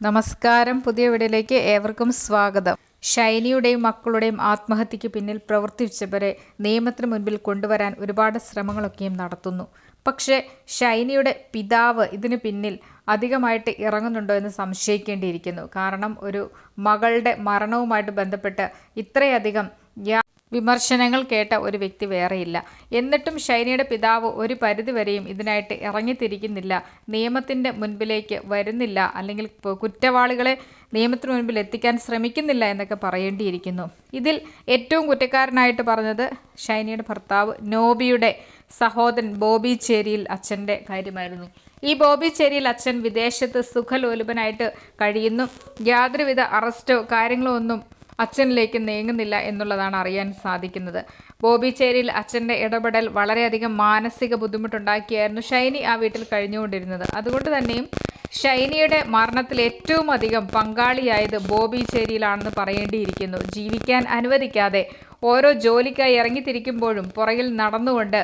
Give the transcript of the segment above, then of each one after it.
നമസ്കാരം. പുതിയ വീഡിയോയിലേക്ക് ഏവർക്കും സ്വാഗതം. ഷൈനിയുടെയും മക്കളുടെയും ആത്മഹത്യയ്ക്ക് പിന്നിൽ പ്രവർത്തിച്ചവരെ നിയമത്തിന് മുൻപിൽ കൊണ്ടുവരാൻ ഒരുപാട് ശ്രമങ്ങളൊക്കെയും നടത്തുന്നു. പക്ഷേ ഷൈനിയുടെ പിതാവ് ഇതിന് പിന്നിൽ അധികമായിട്ട് ഇറങ്ങുന്നുണ്ടോ എന്ന് സംശയിക്കേണ്ടിയിരിക്കുന്നു. കാരണം ഒരു മകളുടെ മരണവുമായിട്ട് ബന്ധപ്പെട്ട് ഇത്രയധികം വിമർശനങ്ങൾ കേട്ട ഒരു വ്യക്തി വേറെയില്ല. എന്നിട്ടും ഷൈനയുടെ പിതാവ് ഒരു പരിധിവരെയും ഇതിനായിട്ട് ഇറങ്ങിത്തിരിക്കുന്നില്ല. നിയമത്തിന്റെ മുൻപിലേക്ക് വരുന്നില്ല. അല്ലെങ്കിൽ കുറ്റവാളികളെ നിയമത്തിന് മുൻപിൽ എത്തിക്കാൻ ശ്രമിക്കുന്നില്ല എന്നൊക്കെ പറയേണ്ടിയിരിക്കുന്നു. ഇതിൽ ഏറ്റവും കുറ്റക്കാരനായിട്ട് പറഞ്ഞത് ഷൈനയുടെ ഭർത്താവ് നോബിയുടെ സഹോദരൻ ബോബി ചേരിയിൽ അച്ഛന്റെ കാര്യമായിരുന്നു ഈ ബോബി ചേരിയിൽ അച്ഛൻ വിദേശത്ത് സുഖലോലുപനായിട്ട് കഴിയുന്നു. യാതൊരുവിധ അറസ്റ്റോ കാര്യങ്ങളോ ഒന്നും അച്ഛനിലേക്ക് നീങ്ങുന്നില്ല എന്നുള്ളതാണ് അറിയാൻ സാധിക്കുന്നത്. ബോബി ചേരിയിൽ അച്ഛന്റെ ഇടപെടൽ വളരെയധികം മാനസിക ബുദ്ധിമുട്ടുണ്ടാക്കിയായിരുന്നു ഷൈനി ആ വീട്ടിൽ കഴിഞ്ഞുകൊണ്ടിരുന്നത്. അതുകൊണ്ട് തന്നെയും ഷൈനിയുടെ മരണത്തിൽ ഏറ്റവും അധികം പങ്കാളിയായത് ബോബി ചേരിയിലാണെന്ന് പറയേണ്ടിയിരിക്കുന്നു. ജീവിക്കാൻ അനുവദിക്കാതെ ഓരോ ജോലിക്കായി ഇറങ്ങിത്തിരിക്കുമ്പോഴും പുറകിൽ നടന്നുകൊണ്ട്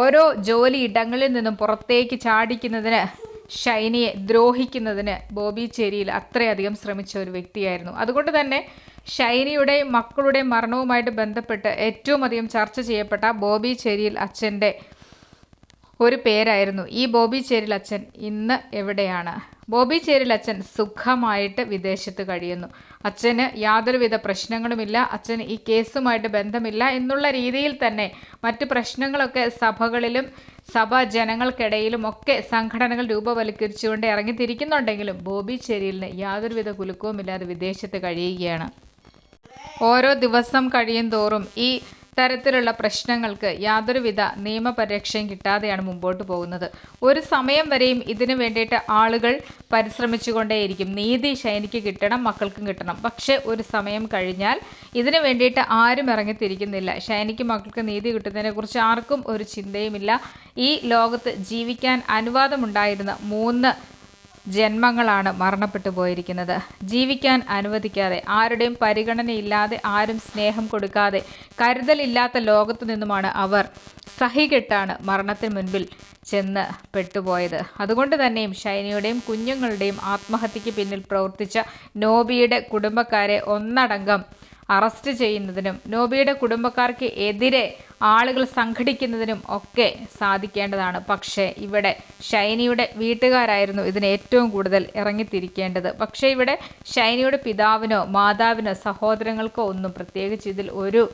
ഓരോ ജോലി ഇടങ്ങളിൽ നിന്നും പുറത്തേക്ക് ചാടിക്കുന്നതിന് ഷൈനിയെ ദ്രോഹിക്കുന്നതിന് ബോബി ചേരിയിൽ അത്രയധികം ശ്രമിച്ച ഒരു വ്യക്തിയായിരുന്നു. അതുകൊണ്ട് തന്നെ ഷൈനിയുടെയും മക്കളുടെയും മരണവുമായിട്ട് ബന്ധപ്പെട്ട് ഏറ്റവും അധികം ചർച്ച ചെയ്യപ്പെട്ട ബോബി ചേരിയിൽ അച്ഛന്റെ ഒരു പേരായിരുന്നു ഈ ബോബി ചേരിൽ അച്ഛൻ ഇന്ന് എവിടെയാണ്? ബോബി ചേരിൽ അച്ഛൻ സുഖമായിട്ട് വിദേശത്ത് കഴിയുന്നു. അച്ഛന് യാതൊരുവിധ പ്രശ്നങ്ങളുമില്ല. അച്ഛൻ ഈ കേസുമായിട്ട് ബന്ധമില്ല എന്നുള്ള രീതിയിൽ തന്നെ മറ്റ് പ്രശ്നങ്ങളൊക്കെ സഭകളിലും സഭാ ജനങ്ങൾക്കിടയിലും ഒക്കെ സംഘടനകൾ രൂപവൽക്കരിച്ചുകൊണ്ട് ഇറങ്ങിത്തിരിക്കുന്നുണ്ടെങ്കിലും ബോബി ചേരിലിന് യാതൊരുവിധ കുലുക്കവുമില്ലാതെ വിദേശത്ത് കഴിയുകയാണ്. ഓരോ ദിവസം കഴിയും തോറും ഈ തരത്തിലുള്ള പ്രശ്നങ്ങൾക്ക് യാതൊരുവിധ നിയമപരിരക്ഷയും കിട്ടാതെയാണ് മുമ്പോട്ട് പോകുന്നത്. ഒരു സമയം വരെയും ഇതിനു വേണ്ടിയിട്ട് ആളുകൾ പരിശ്രമിച്ചുകൊണ്ടേയിരിക്കും. നീതി ശൈനിക്ക് കിട്ടണം മക്കൾക്കും കിട്ടണം. പക്ഷേ ഒരു സമയം കഴിഞ്ഞാൽ ഇതിനു വേണ്ടിയിട്ട് ആരും ഇറങ്ങിത്തിരിക്കുന്നില്ല. ശൈനിക്ക് മക്കൾക്ക് നീതി കിട്ടുന്നതിനെക്കുറിച്ച് ആർക്കും ഒരു ചിന്തയുമില്ല. ഈ ലോകത്ത് ജീവിക്കാൻ അനുവാദമുണ്ടായിരുന്ന മൂന്ന് ജന്മങ്ങളാണ് മരണപ്പെട്ടു പോയിരിക്കുന്നത്. ജീവിക്കാൻ അനുവദിക്കാതെ ആരുടെയും പരിഗണനയില്ലാതെ ആരും സ്നേഹം കൊടുക്കാതെ കരുതലില്ലാത്ത ലോകത്തു നിന്നുമാണ് അവർ സഹികെട്ടാണ് മരണത്തിന് മുൻപിൽ ചെന്ന് പെട്ടുപോയത്. അതുകൊണ്ട് തന്നെയും ഷൈനിയുടെയും കുഞ്ഞുങ്ങളുടെയും ആത്മഹത്യക്ക് പിന്നിൽ പ്രവർത്തിച്ച നോബിയുടെ കുടുംബക്കാരെ ഒന്നടങ്കം അറസ്റ്റ് ചെയ്യുന്നതിനും നോബിയുടെ കുടുംബക്കാർക്ക് എതിരെ ആളുകൾ സംഘടിക്കുന്നതിനും ഒക്കെ സാധിക്കേണ്ടതാണ്. പക്ഷേ ഇവിടെ ഷൈനിയുടെ വീട്ടുകാരായിരുന്നു ഇതിന് ഏറ്റവും കൂടുതൽ ഇറങ്ങിത്തിരിക്കേണ്ടത്. പക്ഷേ ഇവിടെ ഷൈനിയുടെ പിതാവിനോ മാതാവിനോ സഹോദരങ്ങൾക്കോ ഒന്നും പ്രത്യേകിച്ച് ഇതിൽ ഒരു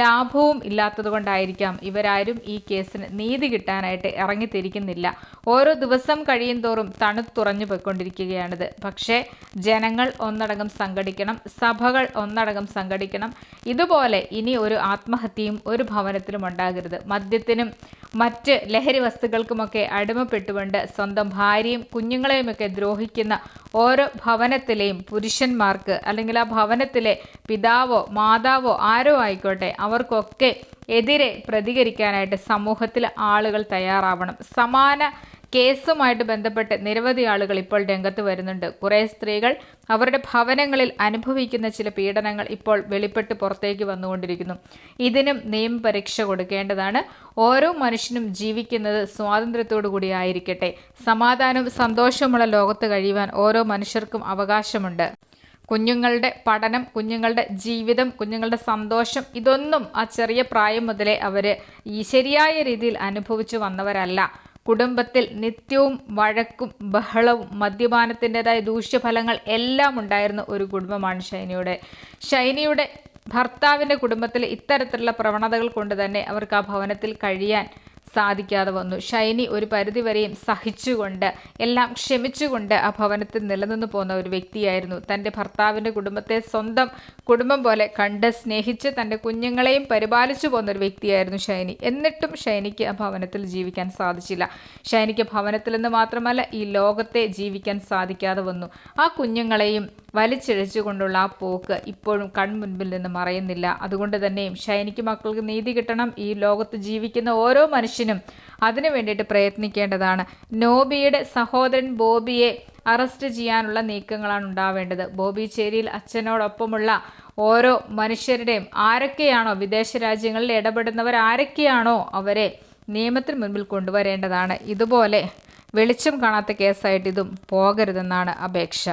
ലാഭവും ഇല്ലാത്തതുകൊണ്ടായിരിക്കാം ഇവരാരും ഈ കേസിന് നീതി കിട്ടാനായിട്ട് ഇറങ്ങിത്തിരിക്കുന്നില്ല. ഓരോ ദിവസം കഴിയും തോറും തണുത്തുറഞ്ഞു പോയിക്കൊണ്ടിരിക്കുകയാണിത്. പക്ഷേ ജനങ്ങൾ ഒന്നടങ്കം സംഘടിക്കണം സഭകൾ ഒന്നടങ്കം സംഘടിക്കണം. ഇതുപോലെ ഇനി ഒരു ആത്മഹത്യയും ഒരു ഭവനത്തിലും ഉണ്ടാകരുത്. മദ്യത്തിനും മറ്റ് ലഹരി വസ്തുക്കൾക്കുമൊക്കെ അടിമപ്പെട്ടുകൊണ്ട് സ്വന്തം ഭാര്യയും കുഞ്ഞുങ്ങളെയുമൊക്കെ ദ്രോഹിക്കുന്ന ഓരോ ഭവനത്തിലെയും പുരുഷന്മാർക്ക് അല്ലെങ്കിൽ ആ ഭവനത്തിലെ പിതാവോ മാതാവോ ആരോ ആയിക്കോട്ടെ അവർക്കൊക്കെ എതിരെ പ്രതികരിക്കാനായിട്ട് സമൂഹത്തിൽ ആളുകൾ തയ്യാറാവണം. സമാന കേസുമായിട്ട് ബന്ധപ്പെട്ട് നിരവധി ആളുകൾ ഇപ്പോൾ രംഗത്ത് വരുന്നുണ്ട്. കുറേ സ്ത്രീകൾ അവരുടെ ഭവനങ്ങളിൽ അനുഭവിക്കുന്ന ചില പീഡനങ്ങൾ ഇപ്പോൾ വെളിപ്പെട്ട് പുറത്തേക്ക് വന്നുകൊണ്ടിരിക്കുന്നു. ഇതിനും നിയമപരീക്ഷ കൊടുക്കേണ്ടതാണ്. ഓരോ മനുഷ്യനും ജീവിക്കുന്നത് സ്വാതന്ത്ര്യത്തോടു കൂടി ആയിരിക്കട്ടെ. സമാധാനവും സന്തോഷമുള്ള ലോകത്ത് കഴിയുവാൻ ഓരോ മനുഷ്യർക്കും അവകാശമുണ്ട്. കുഞ്ഞുങ്ങളുടെ പഠനം കുഞ്ഞുങ്ങളുടെ ജീവിതം കുഞ്ഞുങ്ങളുടെ സന്തോഷം ഇതൊന്നും ആ ചെറിയ പ്രായം മുതലേ അവർ ഈ ശരിയായ രീതിയിൽ അനുഭവിച്ചു വന്നവരല്ല. കുടുംബത്തിൽ നിത്യവും വഴക്കും ബഹളവും മദ്യപാനത്തിന്റെതായ ദൂഷ്യഫലങ്ങൾ എല്ലാം ഉണ്ടായിരുന്ന ഒരു കുടുംബമാണ് ഷൈനിയുടെ. ഷൈനിയുടെ ഭർത്താവിന്റെ കുടുംബത്തിൽ ഇത്തരത്തിലുള്ള പ്രവണതകൾ കൊണ്ട് തന്നെ അവർക്ക് ആ ഭവനത്തിൽ കഴിയാൻ സാധിക്കാതെ വന്നു. ഷൈനി ഒരു പരിധിവരെയും സഹിച്ചുകൊണ്ട് എല്ലാം ക്ഷമിച്ചുകൊണ്ട് ആ ഭവനത്തിൽ നിലനിന്ന് പോകുന്ന ഒരു വ്യക്തിയായിരുന്നു. തന്റെ ഭർത്താവിന്റെ കുടുംബത്തെ സ്വന്തം കുടുംബം പോലെ കണ്ട് സ്നേഹിച്ച് തന്റെ കുഞ്ഞുങ്ങളെയും പരിപാലിച്ചു പോകുന്ന ഒരു വ്യക്തിയായിരുന്നു ഷൈനി. എന്നിട്ടും ഷൈനിക്ക് ആ ഭവനത്തിൽ ജീവിക്കാൻ സാധിച്ചില്ല. ഷൈനിക്ക് ഭവനത്തിൽ നിന്ന് മാത്രമല്ല ഈ ലോകത്തെ ജീവിക്കാൻ സാധിക്കാതെ വന്നു. ആ കുഞ്ഞുങ്ങളെയും വലിച്ചിഴച്ചുകൊണ്ടുള്ള ആ പോക്ക് ഇപ്പോഴും കൺമുൻപിൽ നിന്ന് മറയുന്നില്ല. അതുകൊണ്ട് തന്നെയും ഷൈനിക്ക് മക്കൾക്ക് നീതി കിട്ടണം. ഈ ലോകത്ത് ജീവിക്കുന്ന ഓരോ മനുഷ്യനും അതിനു വേണ്ടിയിട്ട് പ്രയത്നിക്കേണ്ടതാണ്. നോബിയുടെ സഹോദരൻ ബോബിയെ അറസ്റ്റ് ചെയ്യാനുള്ള നീക്കങ്ങളാണ് ഉണ്ടാവേണ്ടത്. ബോബി ചേരിയിൽ അച്ഛനോടൊപ്പമുള്ള ഓരോ മനുഷ്യരുടെയും ആരൊക്കെയാണോ വിദേശ രാജ്യങ്ങളിൽ ഇടപെടുന്നവർ ആരൊക്കെയാണോ അവരെ നിയമത്തിന് മുൻപിൽ കൊണ്ടുവരേണ്ടതാണ്. ഇതുപോലെ വെളിച്ചം കാണാത്ത കേസായിട്ട് ഇതും പോകരുതെന്നാണ് അപേക്ഷ.